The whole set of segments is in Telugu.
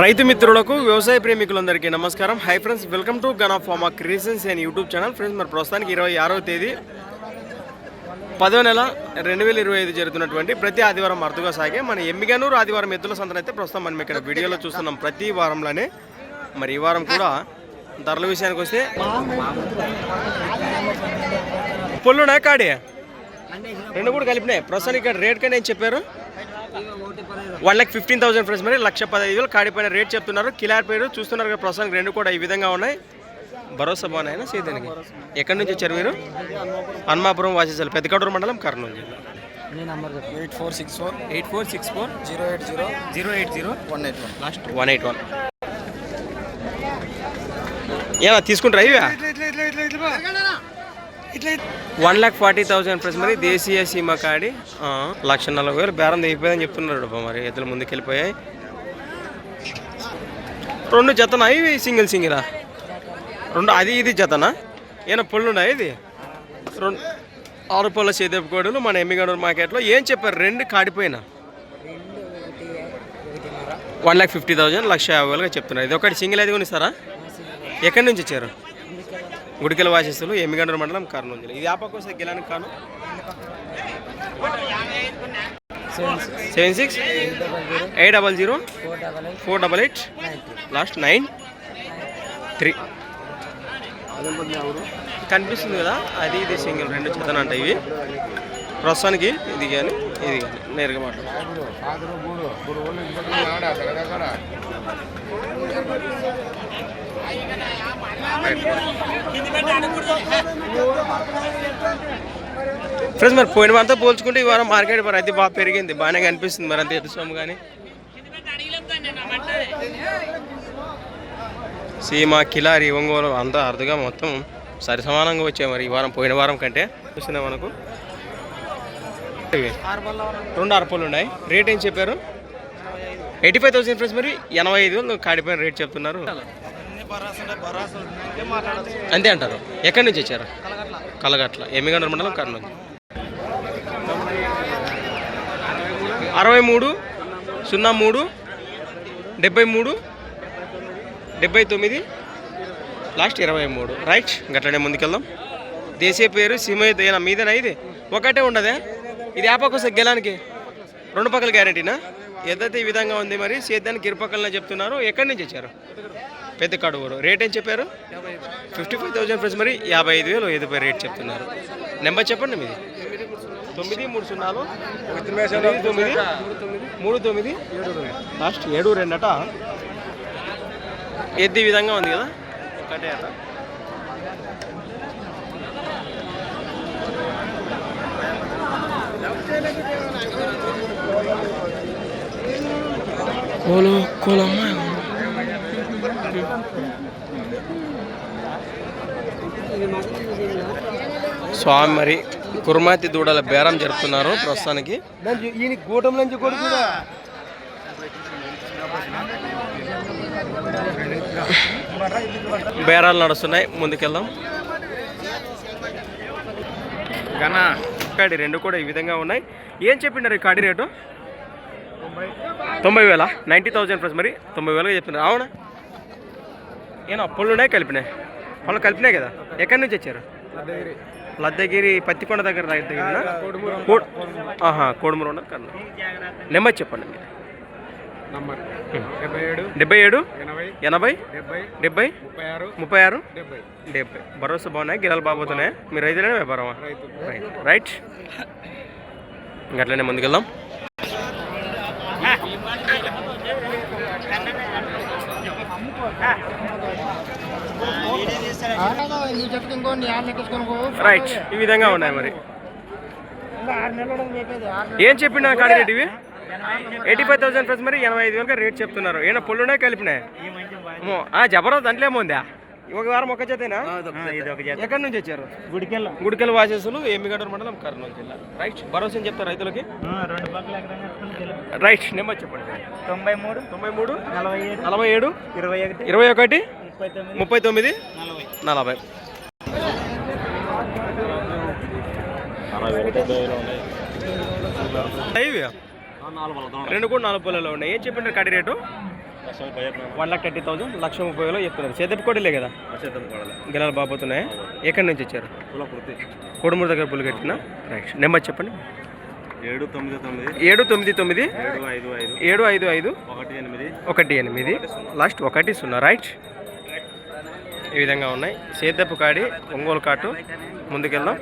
రైతు మిత్రులకు వ్యవసాయ ప్రేమికులందరికీ నమస్కారం. Hi friends welcome to gun of farmer creations and YouTube channel friends మరి ప్రస్తుతానికి ఇరవై ఆరవ తేదీ పదో నెల రెండు వేల ఇరవై ఐదు జరుగుతున్నటువంటి ప్రతి ఆదివారం అరుదుగా సాగే మన ఎమ్మిగనూరు ఆదివారం ఎద్దుల సంతన అయితే ప్రస్తుతం మనం ఇక్కడ వీడియోలో చూస్తున్నాం ప్రతి వారంలోనే. మరి ఈ వారం కూడా ధరల విషయానికి వస్తే పొల్లునా కాడే? రెండు కూడా కలిపినాయి. ప్రస్తుతానికి ఇక్కడ రేట్ కానీ ఏం చెప్పారు? One lakh fifteen thousand friends మరి లక్ష పదహైదు వేలు కాడిపోయిన రేట్ చెప్తున్నారు కిలార్ పేరు చూస్తున్నారు కదా ప్రస్తుతానికి రెండు కూడా ఈ విధంగా ఉన్నాయి భరోసా బాగున్నాయన సేదానికి ఎక్కడి నుంచి వచ్చారు మీరు హన్మాపురం వాసేసాలు పెద్దకడూరు మండలం కర్నూలు జిల్లా number eight four six four eight four six four zero eight zero zero eight zero one eight one last one eight one ఏనా తీసుకుంటారా ఇవా one lakh forty thousand plus మరి దేశీయ సీమ కాడి. లక్ష నలభై వేలు బేరం దిగిపోయిందని చెప్తున్నాడు మరి. ఎద్దులు ముందుకెళ్ళిపోయాయి. రెండు జతనా? ఇవి సింగిల్ సింగిలా? రెండు అది ఇది జతనా? ఏమైనా పళ్ళున్నా ఇది? రెండు ఆరు పళ్ళ చేదేపు కోడలు మన ఎమ్మిగడూరు మార్కెట్లో. ఏం చెప్పారు? రెండు కాడిపోయినా? వన్ లాక్ ఫిఫ్టీ థౌజండ్ లక్ష యాభై వేలుగా చెప్తున్నారు. ఇది ఒకటి సింగిల్ అయితే కొనిస్తారా? ఎక్కడి నుంచి వచ్చారు? గుడికెల వాసిస్తులు ఎమ్మిగండ్ర మండలం కర్నూలు జిల్లా. ఇది ఆపకు గెలానికి కాను seven six. Eight double zero. Four double eight. Last nine. Three. కనిపిస్తుంది కదా అది ఇది సింగిల్ రెండు చేతన అంట ఇవి. ప్రస్తుతానికి ఇది కానీ ఇది కానీ నేరుగా మాట ఫ్రెండ్స్ మరి పోయిన వారంతో పోల్చుకుంటే ఈ వారం మార్కెట్ మరి అయితే బాగా పెరిగింది. బాగానే కనిపిస్తుంది మరి అంత ఎదుసాము కానీ సీమ కిలారి ఒంగోలు అంతా అరుదుగా మొత్తం సరి సమానంగా వచ్చాయి మరి ఈ వారం పోయిన వారం కంటే. చూసిందా మనకు. రెండు అరపలు ఉన్నాయి. రేట్ ఏం చెప్పారు? ఎయిటీ ఫైవ్ థౌసండ్ ఫ్రెండ్స్ మరి ఎనభై ఐదు. కాడిపోయిన రేట్ చెప్తున్నారు. అంతే అంటారు. ఎక్కడి నుంచి వచ్చారు? కలగట్ల. ఎమ్మిగండ్ర మండలం? కర్నూలు. అరవై మూడు సున్నా మూడు డెబ్బై మూడు డెబ్బై తొమ్మిది లాస్ట్ ఇరవై మూడు రైట్ గట్లనే ముందుకెళ్దాం. దేశీయ పేరు సీమయ్య మీదేనా ఇది? ఒకటే ఉండదే. ఇది ఆపకు వస్తే గెలానికి. రెండు పక్కల గ్యారంటీనా? ఏదైతే ఈ విధంగా ఉంది మరి. సేద్యానికి ఇరుపక్కలనే చెప్తున్నారు. ఎక్కడి నుంచి వచ్చారు? పెద్ద కడుగురు. రేట్ ఏం చెప్పారు? ఫిఫ్టీ ఫైవ్ థౌసండ్ ప్లస్ మరి యాభై ఐదు వేలు ఐదు రేట్ చెప్తున్నారు. నెంబర్ చెప్పండి మీది. తొమ్మిది మూడు సున్నాలు. తొమ్మిది మూడు తొమ్మిది. లాస్ట్ ఏడు రెండట. ఎద్ది విధంగా ఉంది కదా? ఒకటే అట. కోలు కోలమ్మ స్వామి మరి కుర్మాతి దూడల బేరం జరుపుతున్నారు ప్రస్తుతానికి. ఈయన కూటమి నుంచి కూడా కూడా. బేరాలు నడుస్తున్నాయి ముందుకెళ్దాం. గనా కాడి రెండు కూడా ఈ విధంగా ఉన్నాయి. ఏం చెప్పిండారు ఈ కాడి రేటు? తొంభై వేల నైంటీ థౌజండ్ ప్లస్ మరి తొంభై వేలుగా చెప్తున్నారు అవునా? ఏనా పళ్ళున్నాయి కలిపినాయి? పళ్ళు కలిపినాయి కదా? ఎక్కడి నుంచి వచ్చారు? లద్దగిరి పత్తికొండ దగ్గర దగ్గర ఆహా కోడుమూరు ఉండదు కన్నా. నెంబర్ చెప్పండి మీరు. డెబ్బై ఏడు డెబ్బై ఏడు ఎనభై డెబ్బై డెబ్బై ముప్పై ఆరు ముప్పై ఆరు డెబ్బై. డెబ్బై. భరోసా బాగున్నాయి? గిరాలు బాగుతున్నాయి మీరు రైతులేనా వ్యాపారమా? రైట్. ఇంకట్లనే ముందుకెళ్దాం. రైట్ ఈ విధంగా ఉన్నాయి మరి. ఏం చెప్పిన కాడి రేట్ ఇవి? ఎయిటీ ఫైవ్ థౌసండ్ ఫ్రెండ్స్ మరి ఎనభై ఐదు వేలుగా రేట్ చెప్తున్నారు. ఏమైనా పొల్లునే కలిపినాయి? ఆ జబర్దస్త్ దాంట్లో ఏముందా ఒక వారం ఒక జతేనా? ఎక్కడి నుంచి వచ్చారు? గుడికెళ్ళ. గుడికెల వాసేసులు ఎమ్మిగడ్డ మండలం కర్నూలు జిల్లా. రైట్ భరోసా చెప్తారు రైతులకి. రైట్ నెంబర్ చెప్పండి. తొంభై మూడు తొంభై మూడు నలభై ఏడు నలభై. ఏడు ఇరవై ఒకటి ఇరవై ఒకటి ముప్పై తొమ్మిది నలభై రెండు కూడా నాలుగు పొలాలు ఉన్నాయి. ఏం చెప్పండి కడి rate? One lakh thirty thousand లక్ష ముప్పై వేలు చెప్తున్నారు. చేతపు కోడిలే కదా? గిలాలు బాగుతున్నాయి ఎక్కడి నుంచి వచ్చారు? కోడుమూరు దగ్గర పుల్లు కట్టిన? రైట్ నెంబర్ చెప్పండి. ఏడు తొమ్మిది తొమ్మిది. ఏడు తొమ్మిది తొమ్మిది. ఏడు ఐదు ఐదు. ఏడు ఐదు ఐదు. ఒకటి ఎనిమిది. ఒకటి ఎనిమిది. లాస్ట్ ఒకటి సున్నా. రైట్ ఈ విధంగా ఉన్నాయి. సేద్దపు కాడి ఒంగోలు కాటు. ముందుకెళ్దాం.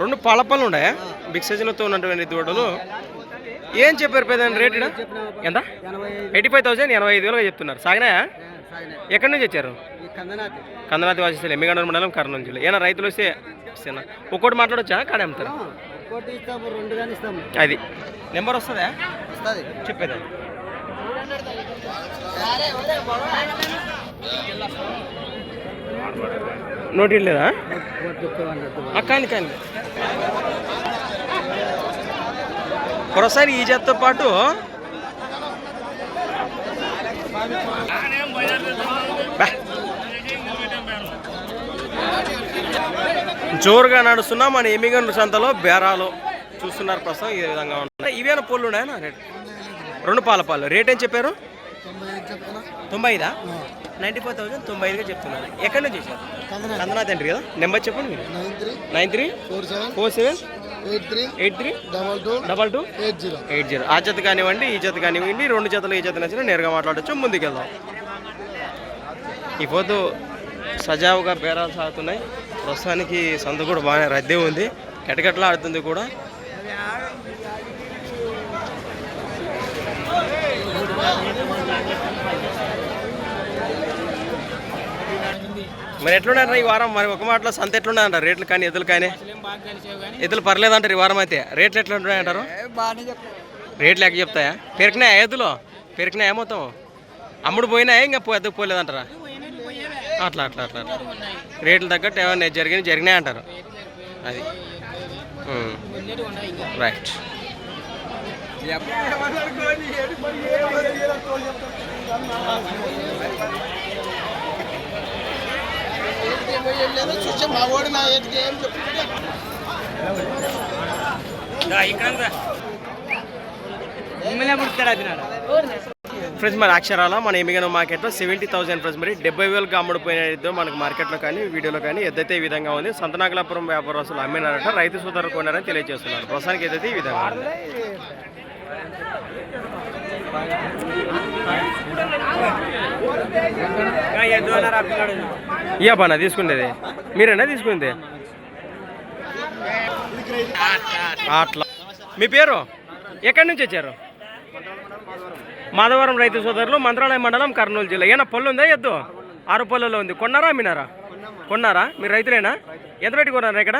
రెండు పళ్ళపళ్ళు ఉన్నాయా బిగ్ సైజులతో ఉన్నటువంటి దూడలు ఏం చెప్పారు పెద్ద రేట్? ఎంత? ఎయిటీ ఫైవ్ థౌసండ్ ఎనభై ఐదు వేలుగా చెప్తున్నారు. సాగినాయా? ఎక్కడి నుంచి వచ్చారు? కందనాథి వాసిస్తులు ఎమ్మిగండ మండలం కర్నూలు జిల్లా. ఏనా రైతులు వస్తే ఇస్తేనా? ఒక్కోటి మాట్లాడొచ్చా? కాడే అమ్ముతారా? అది. నెంబర్ వస్తుందా? వస్తుంది. చెప్పేది? నోటి లేదా? కానీ కానీ. మరోసారి ఈ జతతో పాటు బా. జోరుగా నడుస్తున్నా. మన ఎమిగండ్రు సంతలో బేరాలు చూస్తున్నారు ప్రస్తుతం. ఈ విధంగా ఉన్నాయి ఇవేనా పళ్ళు ఉన్నాయా? రేట్. రెండు పాల పాలు. రేట్ ఏం చెప్పారు? తొంభై ఐదా నైంటీ ఫోర్ థౌసండ్ తొంభై ఐదుగా చెప్తున్నారు. ఎక్కడి నుంచి వచ్చారు? కందనాథ్ అంటారు కదా? నెంబర్ చెప్పండి మీరు. Nine three nine three four seven four seven eight three eight three double two double two eight zero. Eight zero. ఆ జత కానివ్వండి ఈ జత కానివ్వండి రెండు జతలు ఈ జత నచ్చిన నేరుగా మాట్లాడచ్చు. ముందుకెళ్దాం. ఈ పొద్దు సజావుగా బేరాలు సాగుతున్నాయి. ప్రస్తుతానికి సంత కూడా బాగానే రద్దీ ఉంది. కెటకెట్లా ఆడుతుంది కూడా. మరి ఎట్లున్నారా ఈ వారం? మరి ఒక మాటలో సంత ఎట్లున్నాయంట? రేట్లు కానీ ఎద్దులు కానీ? ఎద్దులు పర్లేదంటారు ఈ వారం అయితే? రేట్లు బాగానే చెప్తాను రేట్లు ఎక్క చెప్తాయా? పెరికినాయా ఎద్దులు? పెరికినాయా మొత్తం? అమ్ముడు పోయినాయా? ఇంకా ఎద్దుకు పోలేదంటారా అట్లా అట్లా అట్లా అట్లా. రేట్లు తగ్గట్టు ఏమన్నా జరిగినాయి జరిగినాయి అంటారు? అది. ఉమ్. రైట్ మా వాడు నా ఏటికి ఏం చెప్తుంటే ఫ్రెండ్స్ మరి అక్షరాల మన ఎమిగన మార్కెట్లో సెవెంటీ థౌసండ్ ఫ్రెండ్స్ మరి డెబ్బై వేలకు అమ్ముడుపోయిన మనకు మార్కెట్లో కానీ వీడియోలో కానీ ఎద్దైతే ఈ విధంగా ఉంది సంతనాగలాపురం వ్యాపారస్తులు అమ్మినారట రైతు సోదరు కొన్నారని తెలియజేస్తున్నారు ప్రస్తుతానికి ఏదైతే ఈ విధంగా ఇయ్యా బానా తీసుకునేది మీరేనా తీసుకుంది? అట్లా. మీ పేరు? ఎక్కడి నుంచి వచ్చారు? మాధవరం రైతు సోదరులు మంత్రాలయ మండలం కర్నూలు జిల్లా. ఏనా పళ్ళు ఉందా ఎద్దు? ఆరు పళ్ళలో ఉంది. కొన్నారా అమ్మినారా? కొన్నారా? మీరు రైతులేనా? ఎంత పెట్టి కొన్నారా ఇక్కడ?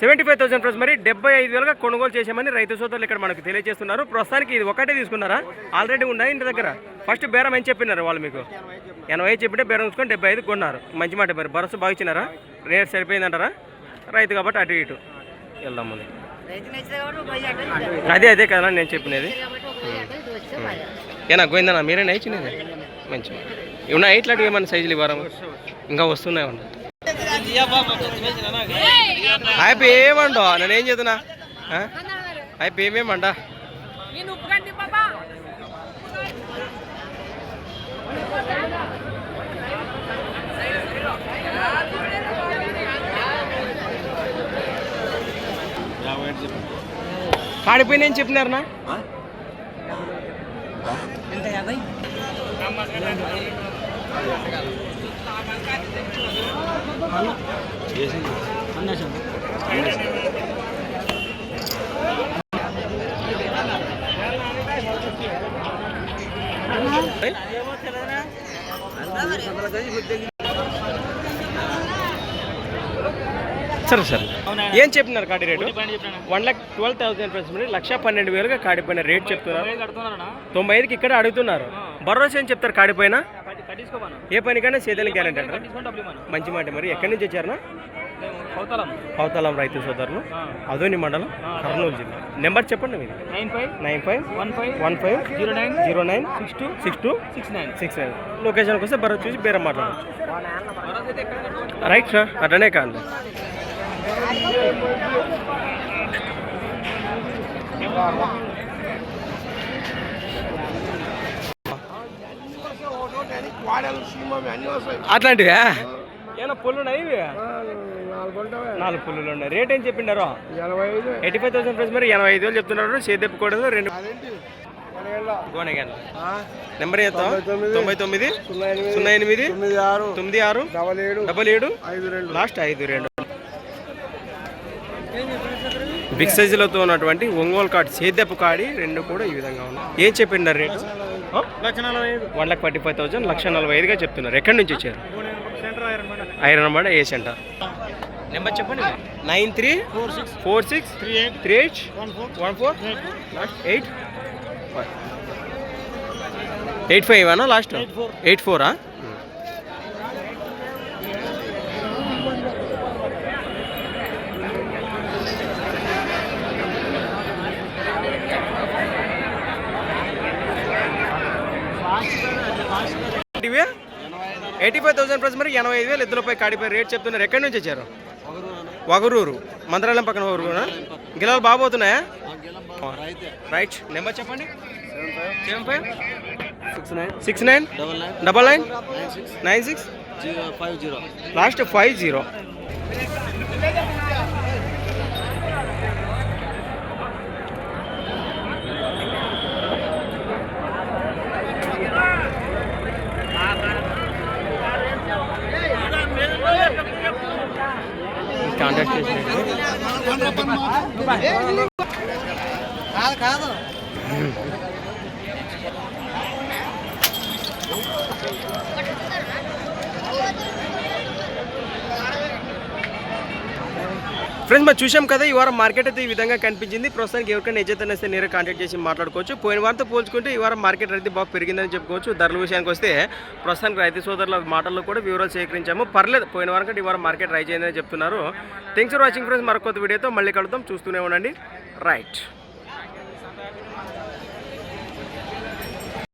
సెవెంటీ ఫైవ్ థౌసండ్ ప్లస్ మరి డెబ్బై ఐదు వేలుగా కొనుగోలు చేశామని రైతు సోదరులు ఇక్కడ మనకు తెలియజేస్తున్నారు. ప్రస్తుతానికి ఇది ఒకటే తీసుకున్నారా? ఆల్రెడీ ఉన్నాయి ఇంటి దగ్గర. ఫస్ట్ బేరం ఏం చెప్పినారు వాళ్ళు మీకు? ఎనభై ఐదు చెప్పింటే బేరం చూసుకొని డెబ్బై ఐదు కొన్నారు. మంచి మాట మరి. భరోసా బాగా ఇచ్చినారా? రేట్ సరిపోయిందంటారా? రైతు కాబట్టి అటు ఇటు. వెళ్దాం ముందు అదే అదే కదా నేను చెప్పినది. ఏనా గోయిందన్నా మీరేనా ఇచ్చినది? మంచి ఉన్నాయి ఇట్లాంటివి ఏమన్నా సైజులు ఇవ్వరం? ఇంకా వస్తున్నాయి ఉన్నాయి అయిపో ఏమండో? నేను ఏం చేతున్నా అయిపో ఏమేమంట నేను ఉప్పుగంటి బాబా. కాడిపోయిన ఏం చెప్పినారనా సరే సరే. ఏం చెప్పినారు కాడి rate? One lakh twelve thousand plus మరి లక్ష పన్నెండు వేలుగా కాడిపోయిన రేట్ చెప్తున్నారు. తొంభై ఐదుకి ఇక్కడ అడుగుతున్నారు. భరోసా ఏం చెప్తారు కాడిపోయిన ఏ పనికైనా సేదలు గ్యారంటీ అంటారా. మంచి మాట మరి. ఎక్కడి నుంచి వచ్చారనా కౌతలం. అవతలం రైతు సోదరులు అదోని మండలం కర్నూలు జిల్లా. నెంబర్ చెప్పండి మీరు. Nine five nine five one five one five zero nine zero nine six two six two six nine. Six nine. లొకేషన్కి వస్తే బరో చూసి బేరం మాట్లాడచ్చు. రైట్ సార్ అట్లనే కాదు. అట్లాంటివా? ఏమన్నా పుల్లు ఉన్నాయి ఇవి? నాలుగు పుల్లులు ఉన్నాయి. రేట్ ఏం చెప్పిండారు? ఎయిటీ ఫైవ్ థౌసండ్ ప్రైస్ మరి ఎనభై ఐదు వేలు చెప్తున్నారు సేదెప్పు కూడా రెండు నెంబర్ ఎంత తొంభై తొమ్మిది సున్నా ఎనిమిది తొమ్మిది ఆరు తొమ్మిది ఆరు డబల్ ఏడు డబల్ ఏడు ఐదు రెండు. లాస్ట్ ఐదు రెండు. బిగ్ సైజులతో ఉన్నటువంటి ఒంగోలు కాడి సేద్యపు కాడి రెండు కూడా ఈ విధంగా ఉన్నాయి. ఏం చెప్పిండారు rate? One lakh forty five thousand లక్ష నలభై ఐదుగా చెప్తున్నారు. ఎక్కడి నుంచి వచ్చారు? ఐరన్ బండ ఏ సెంటర్? నెంబర్ చెప్పండి. Nine three four six four six three eight three eight one four last eight eight five అనా లాస్ట్? ఎయిట్ ఫోరా. ఎయిటీ ఫైవ్ థౌసండ్ ప్లస్ మరి ఎనభై ఐదు వేలు ఎద్దులపై కాడిపై రేట్ చెప్తున్నారు. ఎక్కడి నుంచి వచ్చారు? వగరూరు. మంత్రాలయం పక్కన వగరూరు గిలాలు బాగోతున్నాయా రైట్. నెంబర్ చెప్పండి. Seven five. Six nine. Six nine. Double nine. Double nine. Six. Nine six. Five zero. Last five zero. Contact friends మనం చూసాం కదా ఈ వారం మార్కెట్ అయితే ఈ విధంగా కనిపించింది. ప్రస్తుతానికి ఎవరికైనా ఏజైతే అనేస్తే నేరే కాంటాక్ట్ చేసి మాట్లాడుకోవచ్చు. పోయిన వారంతో పోల్చుకుంటే ఈ వారం మార్కెట్ అయితే బాగా పెరిగిందని చెప్పుకోవచ్చు. ధరల విషయానికి వస్తే ప్రస్తుతానికి రైతు సోదరుల మాటల్లో కూడా వివరాలు సేకరించాము. పర్లేదు పోయిన వారం కంటే ఈ వారం మార్కెట్ రైజ్ అయిందని చెప్తున్నారు. థ్యాంక్స్ ఫర్ వాచింగ్ ఫ్రెండ్స్ మరొక కొత్త వీడియోతో మళ్ళీ కలుద్దాం. చూస్తూనే ఉండండి. రైట్